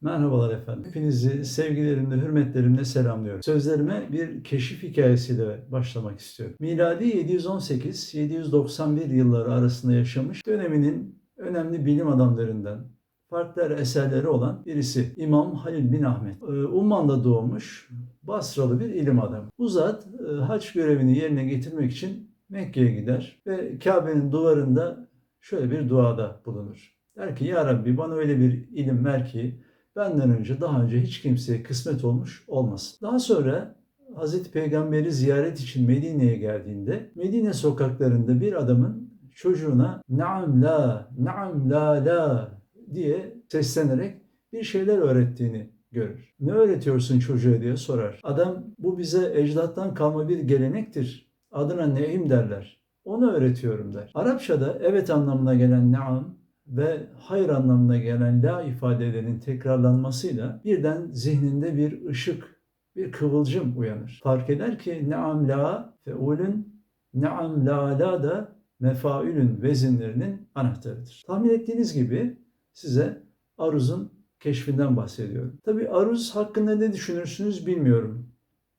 Merhabalar efendim. Hepinizi sevgilerimle, hürmetlerimle selamlıyorum. Sözlerime bir keşif hikayesiyle başlamak istiyorum. Miladi 718-791 yılları arasında yaşamış döneminin önemli bilim adamlarından, farklı eserleri olan birisi İmam Halil bin Ahmet. Ee, Umman'da doğmuş, Basralı bir ilim adamı. Bu zat e, haç görevini yerine getirmek için Mekke'ye gider ve Kabe'nin duvarında şöyle bir duada bulunur. Der ki Ya Rabbi bana öyle bir ilim ver ki benden önce daha önce hiç kimseye kısmet olmuş olmasın. Daha sonra Hazreti Peygamber'i ziyaret için Medine'ye geldiğinde Medine sokaklarında bir adamın çocuğuna naam la, naam la la diye seslenerek bir şeyler öğrettiğini görür. Ne öğretiyorsun çocuğa diye sorar. Adam bu bize ecdattan kalma bir gelenektir. Adına neim derler. Onu öğretiyorum der. Arapçada evet anlamına gelen naam ve hayır anlamına gelen la ifadelerinin tekrarlanmasıyla birden zihninde bir ışık, bir kıvılcım uyanır. Fark eder ki naam la feulün, naam la la da mefaülün vezinlerinin anahtarıdır. Tahmin ettiğiniz gibi size aruzun keşfinden bahsediyorum. Tabi aruz hakkında ne düşünürsünüz bilmiyorum.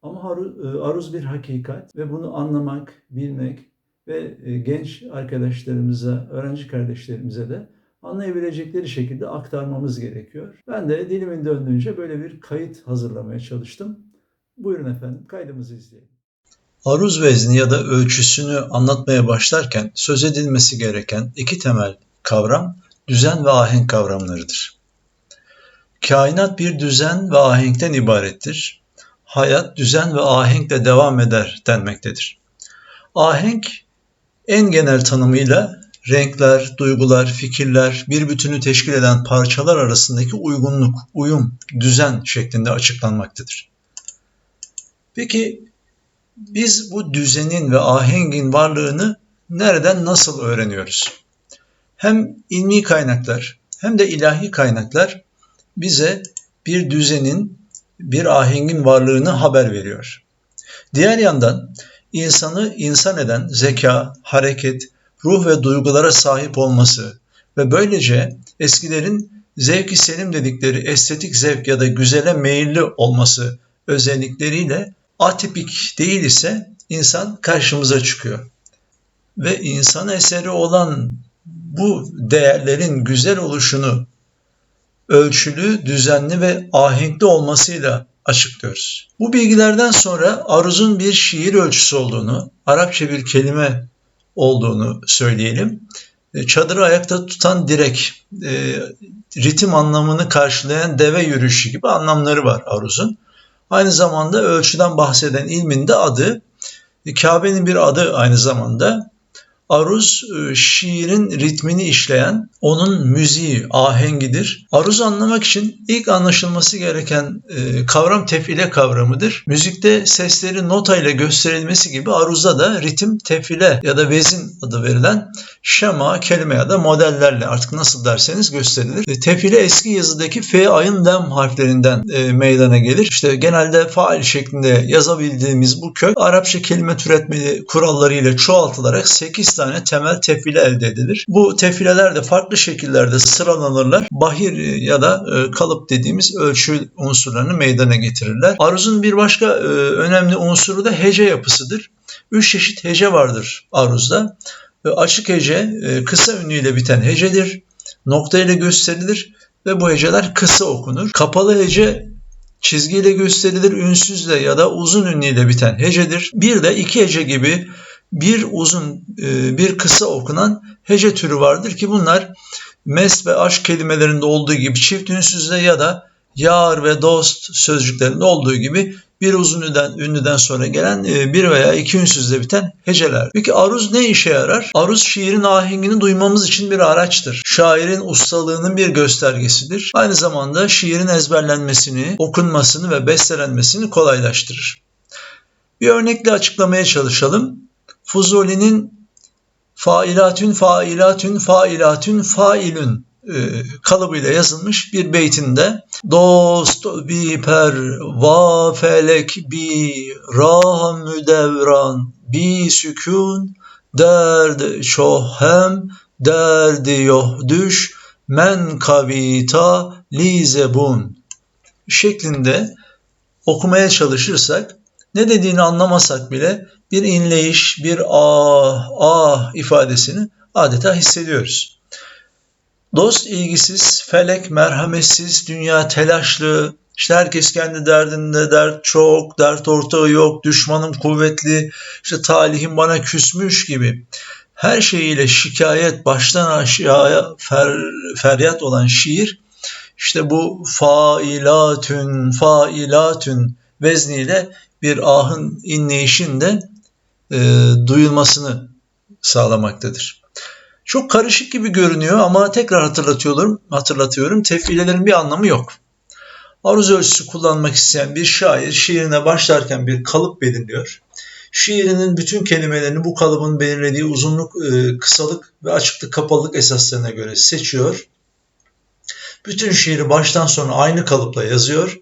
Ama e, aruz bir hakikat ve bunu anlamak, bilmek ve e, genç arkadaşlarımıza, öğrenci kardeşlerimize de anlayabilecekleri şekilde aktarmamız gerekiyor. Ben de dilimin döndüğünce böyle bir kayıt hazırlamaya çalıştım. Buyurun efendim kaydımızı izleyelim. Aruz vezni ya da ölçüsünü anlatmaya başlarken söz edilmesi gereken iki temel kavram düzen ve ahenk kavramlarıdır. Kainat bir düzen ve ahenkten ibarettir. Hayat düzen ve ahenkle devam eder denmektedir. Ahenk en genel tanımıyla renkler, duygular, fikirler, bir bütünü teşkil eden parçalar arasındaki uygunluk, uyum, düzen şeklinde açıklanmaktadır. Peki biz bu düzenin ve ahengin varlığını nereden nasıl öğreniyoruz? Hem ilmi kaynaklar hem de ilahi kaynaklar bize bir düzenin, bir ahengin varlığını haber veriyor. Diğer yandan insanı insan eden zeka, hareket, ruh ve duygulara sahip olması ve böylece eskilerin zevki selim dedikleri estetik zevk ya da güzele meyilli olması özellikleriyle atipik değil ise insan karşımıza çıkıyor. Ve insan eseri olan bu değerlerin güzel oluşunu ölçülü, düzenli ve ahenkli olmasıyla açıklıyoruz. Bu bilgilerden sonra aruzun bir şiir ölçüsü olduğunu, Arapça bir kelime olduğunu söyleyelim. E, çadırı ayakta tutan direk, e, ritim anlamını karşılayan deve yürüyüşü gibi anlamları var aruzun. Aynı zamanda ölçüden bahseden ilmin de adı, e, Kabe'nin bir adı aynı zamanda. Aruz e, şiirin ritmini işleyen onun müziği, ahengidir. Aruz anlamak için ilk anlaşılması gereken e, kavram tefile kavramıdır. Müzikte sesleri nota ile gösterilmesi gibi aruzda da ritim tefile ya da vezin adı verilen şema, kelime ya da modellerle artık nasıl derseniz gösterilir. E, tefile eski yazıdaki fe, ayın, lem harflerinden meydana gelir. İşte genelde fail şeklinde yazabildiğimiz bu kök Arapça kelime türetmeli kurallarıyla çoğaltılarak 8 tane temel tefile elde edilir. Bu tefileler de farklı şekillerde sıralanırlar. Bahir ya da e, kalıp dediğimiz ölçü unsurlarını meydana getirirler. Aruzun bir başka e, önemli unsuru da hece yapısıdır. Üç çeşit hece vardır aruzda. Açık hece e, kısa ünlüyle biten hecedir. Nokta ile gösterilir ve bu heceler kısa okunur. Kapalı hece çizgiyle gösterilir, ünsüzle ya da uzun ünlüyle biten hecedir. Bir de iki hece gibi bir uzun e, bir kısa okunan hece türü vardır ki bunlar mes ve aşk kelimelerinde olduğu gibi çift ünsüzde ya da yar ve dost sözcüklerinde olduğu gibi bir uzun ünlüden, ünlüden sonra gelen e, bir veya iki ünsüzle biten heceler. Peki aruz ne işe yarar? Aruz şiirin ahengini duymamız için bir araçtır. Şairin ustalığının bir göstergesidir. Aynı zamanda şiirin ezberlenmesini, okunmasını ve bestelenmesini kolaylaştırır. Bir örnekle açıklamaya çalışalım. Fuzuli'nin failatün failatün failatün failün e, kalıbıyla yazılmış bir beytinde dost bi per va felek bi rah müdevran bi sükun derd çohem derdi yoh düş men kavita li zebun. Şeklinde okumaya çalışırsak ne dediğini anlamasak bile bir inleyiş, bir ah ah ifadesini adeta hissediyoruz. Dost ilgisiz, felek merhametsiz, dünya telaşlı, işte herkes kendi derdinde, dert çok, dert ortağı yok, düşmanım kuvvetli, işte talihim bana küsmüş gibi. Her şeyiyle şikayet baştan aşağıya fer, feryat olan şiir işte bu failatün failatün vezniyle bir ahın inleyişin de e, duyulmasını sağlamaktadır. Çok karışık gibi görünüyor ama tekrar hatırlatıyorum, hatırlatıyorum. Tefilelerin bir anlamı yok. Aruz ölçüsü kullanmak isteyen bir şair şiirine başlarken bir kalıp belirliyor. Şiirinin bütün kelimelerini bu kalıbın belirlediği uzunluk, e, kısalık ve açıklık, kapalılık esaslarına göre seçiyor. Bütün şiiri baştan sona aynı kalıpla yazıyor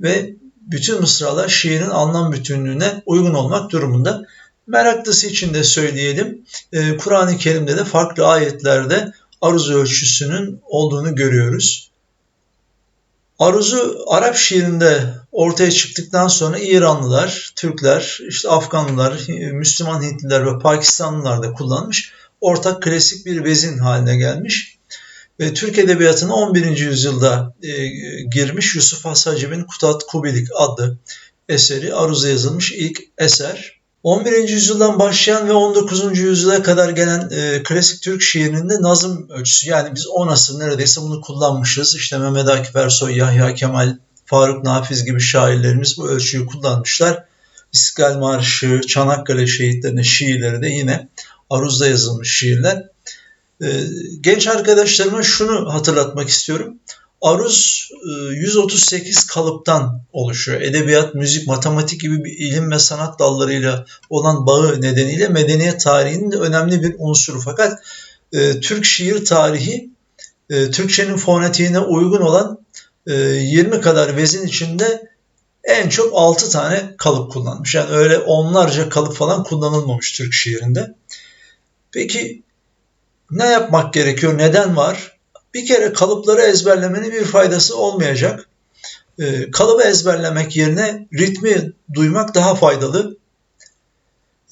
ve bütün mısralar şiirin anlam bütünlüğüne uygun olmak durumunda. Meraklısı için de söyleyelim, e, Kur'an-ı Kerim'de de farklı ayetlerde aruz ölçüsünün olduğunu görüyoruz. Aruzu Arap şiirinde ortaya çıktıktan sonra İranlılar, Türkler, işte Afganlılar, Müslüman Hintliler ve Pakistanlılar da kullanmış. Ortak klasik bir vezin haline gelmiş. Ve Türk Edebiyatı'na 11. yüzyılda e, girmiş Yusuf Has Hacib'in Kutat Kubilik adlı eseri Aruz'a yazılmış ilk eser. 11. yüzyıldan başlayan ve 19. yüzyıla kadar gelen e, klasik Türk şiirinde nazım ölçüsü yani biz 10 asır neredeyse bunu kullanmışız. İşte Mehmet Akif Ersoy, Yahya Kemal, Faruk Nafiz gibi şairlerimiz bu ölçüyü kullanmışlar. İstiklal Marşı, Çanakkale şehitlerinin şiirleri de yine aruzda yazılmış şiirler. Ee, genç arkadaşlarıma şunu hatırlatmak istiyorum. Aruz 138 kalıptan oluşuyor. Edebiyat, müzik, matematik gibi bir ilim ve sanat dallarıyla olan bağı nedeniyle medeniyet tarihinin önemli bir unsuru. Fakat e, Türk şiir tarihi e, Türkçenin fonetiğine uygun olan e, 20 kadar vezin içinde en çok 6 tane kalıp kullanmış. Yani öyle onlarca kalıp falan kullanılmamış Türk şiirinde. Peki ne yapmak gerekiyor? Neden var? Bir kere kalıpları ezberlemenin bir faydası olmayacak. E, kalıbı ezberlemek yerine ritmi duymak daha faydalı.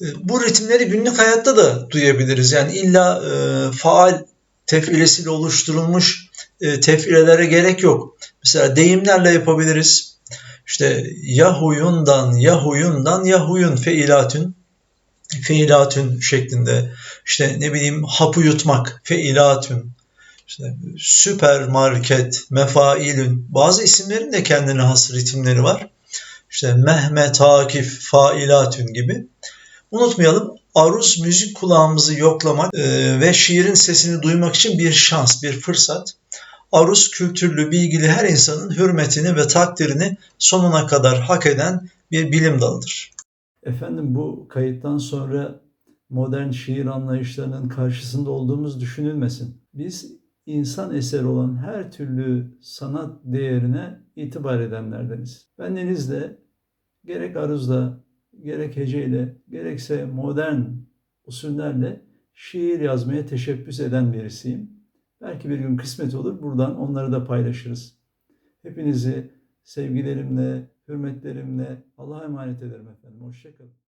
E, bu ritimleri günlük hayatta da duyabiliriz. Yani illa e, faal tefilesiyle oluşturulmuş e, tefilelere gerek yok. Mesela deyimlerle yapabiliriz. İşte yahuyundan, yahuyundan, yahuyun feilatün feilatün şeklinde işte ne bileyim hapı yutmak feilatün işte süpermarket mefailün bazı isimlerin de kendine has ritimleri var. İşte Mehmet Akif failatün gibi. Unutmayalım aruz müzik kulağımızı yoklamak e, ve şiirin sesini duymak için bir şans, bir fırsat. Aruz kültürlü, bilgili her insanın hürmetini ve takdirini sonuna kadar hak eden bir bilim dalıdır. Efendim bu kayıttan sonra modern şiir anlayışlarının karşısında olduğumuz düşünülmesin. Biz insan eseri olan her türlü sanat değerine itibar edenlerdeniz. Bendeniz de gerek aruzla, gerek heceyle, gerekse modern usullerle şiir yazmaya teşebbüs eden birisiyim. Belki bir gün kısmet olur, buradan onları da paylaşırız. Hepinizi sevgilerimle, hürmetlerimle Allah'a emanet ederim efendim. Hoşçakalın.